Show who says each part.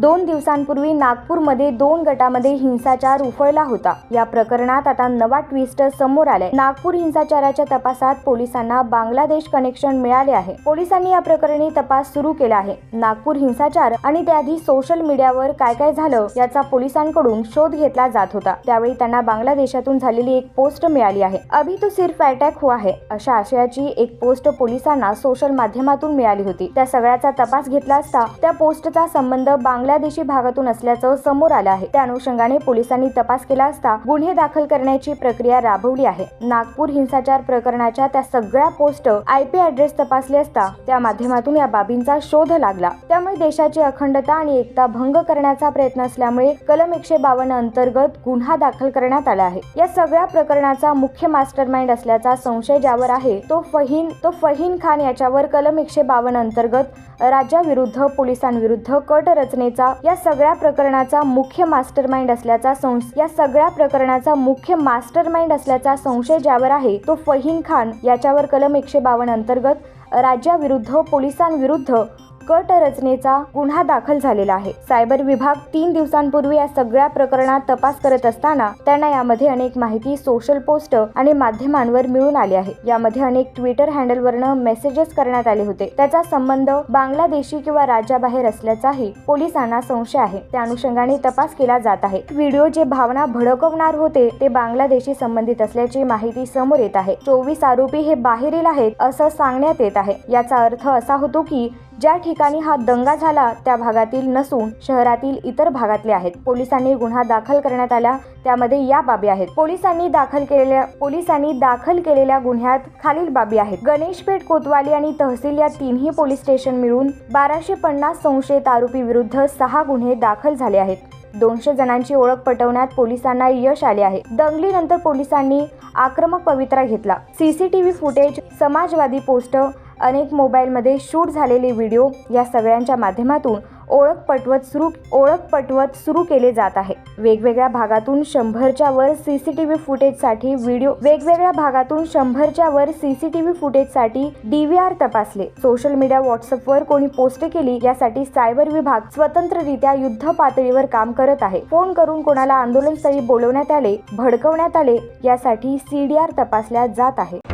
Speaker 1: दोन दिवसांपूर्वी नागपूरमध्ये दोन गटामध्ये हिंसाचार उफळला होता. या प्रकरणात आता नवा ट्विस्ट समोर आलाय. नागपूर हिंसाचाराच्या तपासात पोलिसांना बांगलादेश कनेक्शन मिळाले आहे. पोलिसांनी या प्रकरणी तपास सुरू केला आहे. नागपूर हिंसाचार आणि त्याआधी सोशल मीडियावर काय काय झालं याचा पोलिसांकडून शोध घेतला जात होता. त्यावेळी त्यांना बांगलादेशातून झालेली एक पोस्ट मिळाली आहे. अभि तो सिर्फ अटॅक हुआ है अशा आशयाची एक पोस्ट पोलिसांना सोशल माध्यमातून मिळाली होती. त्या सगळ्याचा तपास घेतला असता त्या पोस्टचा संबंध बांगला बांगलादेशी भागातून असल्याचं समोर आलं आहे. त्या अनुषंगाने पोलिसांनी तपास केला असता गुन्हे दाखल करण्याची प्रक्रिया राबवली आहे. नागपूर हिंसाचार प्रकरणाच्या त्या सगळ्या पोस्ट आय पी ऍड्रेस तपासले असता त्या माध्यमातून या बाबींचा शोध लागला. त्यामुळे देशाची अखंडता आणि एकता भंग करण्याचा प्रयत्न असल्यामुळे कलम एकशे बावन्न अंतर्गत गुन्हा दाखल करण्यात आला आहे. या सगळ्या प्रकरणाचा मुख्य मास्टरमाइंड असल्याचा संशय ज्यावर आहे तो फहीन तो फहीन खान याच्यावर कलम एकशे बावन्न अंतर्गत राज्याविरुद्ध पोलिसांविरुद्ध कट रचनेचा या सगळ्या प्रकरणाचा मुख्य मास्टरमाइंड असल्याचा संश या सगळ्या प्रकरणाचा मुख्य मास्टरमाइंड असल्याचा संशय ज्यावर आहे तो फहीन खान याच्यावर कलम एकशे बावन्न अंतर्गत राज्याविरुद्ध पोलिसांविरुद्ध कट रचनेचा गुन्हा दाखल झालेला आहे. सायबर विभाग तीन दिवसांपूर्वी या सगळ्या प्रकरणात तपास करत असताना त्यांना यामध्ये अनेक माहिती सोशल पोस्ट आणि माध्यमांवर मिळून आली आहे. यामध्ये अनेक ट्विटर हँडलवरनं मेसेजेस करण्यात आले होते. त्याचा संबंध बांगलादेशी किंवा राज्याबाहेर असल्याचाही पोलिसांना संशय आहे. त्या अनुषंगाने तपास केला जात आहे. व्हिडिओ जे भावना भडकवणार होते ते बांगलादेशी संबंधित असल्याची माहिती समोर येत आहे. चोवीस आरोपी हे बाहेरील आहेत असं सांगण्यात येत आहे. याचा अर्थ असा होतो की ज्या ठिकाणी हा दंगा झाला त्या भागातील नसून शहरातील इतर भागातले आहेत. पोलिसांनी गुन्हा दाखल करण्यात आला. त्यामध्ये या बाबी आहेत. पोलिसांनी दाखल केलेल्या पोलिसांनी दाखल केलेल्या गुन्ह्यात खालील बाबी आहेत. गणेशपेठ कोतवाली आणि तहसील या तिन्ही पोलीस स्टेशन मिळून बाराशे पन्नास संशयित आरोपी विरुद्ध सहा गुन्हे दाखल झाले आहेत. दोनशे जणांची ओळख पटवण्यात पोलिसांना यश आले आहे. दंगलीनंतर पोलिसांनी आक्रमक पवित्रा घेतला. सीसीटीव्ही फुटेज समाजवादी पोस्ट अनेक मोबाईलमध्ये शूट झालेले व्हिडिओ या सगळ्यांच्या माध्यमातून ओळख पटवत सुरू ओळख पटवत सुरू केले जात आहे. वेगवेगळ्या भागातून शंभरच्या वर व्ही फुटेजसाठी व्हिडिओ वेगवेगळ्या भागातून शंभरच्या वर व्ही फुटेजसाठी डी व्ही आर तपासले. सोशल मीडिया व्हॉट्सअपवर कोणी पोस्ट केली यासाठी सायबर विभाग स्वतंत्ररित्या युद्ध पातळीवर काम करत आहे. फोन करून कोणाला आंदोलनस्थळी बोलवण्यात आले भडकवण्यात आले यासाठी सी डी आर तपासल्या जात आहे.